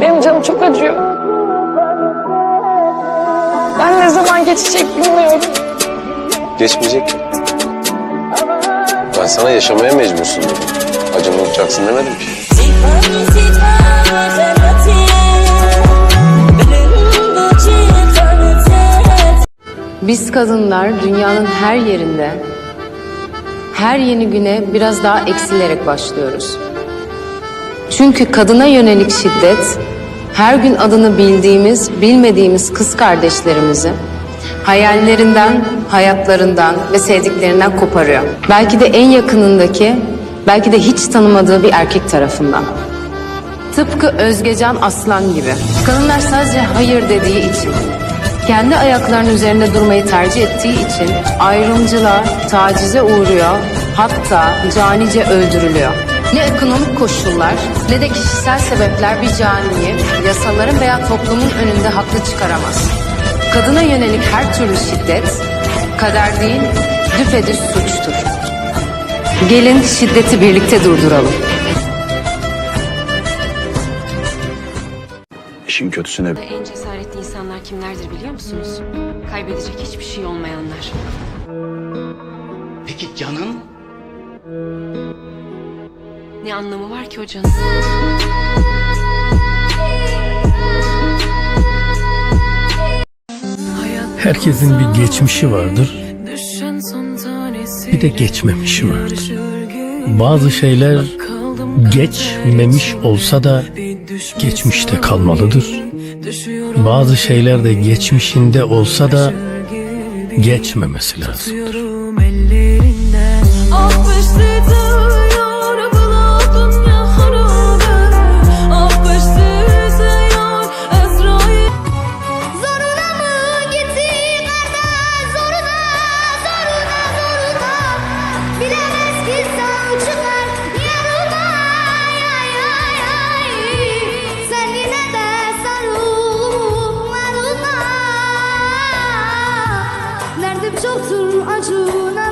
Benim canım çok acıyor. Ben ne zaman geçecek bilmiyorum. Geçmeyecek ki. Ben sana yaşamaya mecbursun dedim. Acını unutacaksın demedim ki. Biz kadınlar dünyanın her yerinde, her yeni güne biraz daha eksilerek başlıyoruz. Çünkü kadına yönelik şiddet, her gün adını bildiğimiz, bilmediğimiz kız kardeşlerimizi hayallerinden, hayatlarından ve sevdiklerinden koparıyor. Belki de en yakınındaki, belki de hiç tanımadığı bir erkek tarafından. Tıpkı Özgecan Aslan gibi. Kadınlar sadece hayır dediği için, kendi ayaklarının üzerinde durmayı tercih ettiği için ayrımcılığa, tacize uğruyor, hatta canice öldürülüyor. Ne ekonomik koşullar ne de kişisel sebepler bir caniyi yasaların veya toplumun önünde haklı çıkaramaz. Kadına yönelik her türlü şiddet, kader değil, düpedüz suçtur. Gelin şiddeti birlikte durduralım. İşin kötüsüne En cesaretli insanlar kimlerdir biliyor musunuz? Kaybedecek hiçbir şey olmayanlar. Peki canın? Ne anlamı var ki o canın? Herkesin bir geçmişi vardır. Bir de geçmemişi vardır. Bazı şeyler geçmemiş olsa da geçmişte kalmalıdır. Bazı şeyler de geçmişinde olsa da geçmemesi lazım. Derdim çoktur acına bir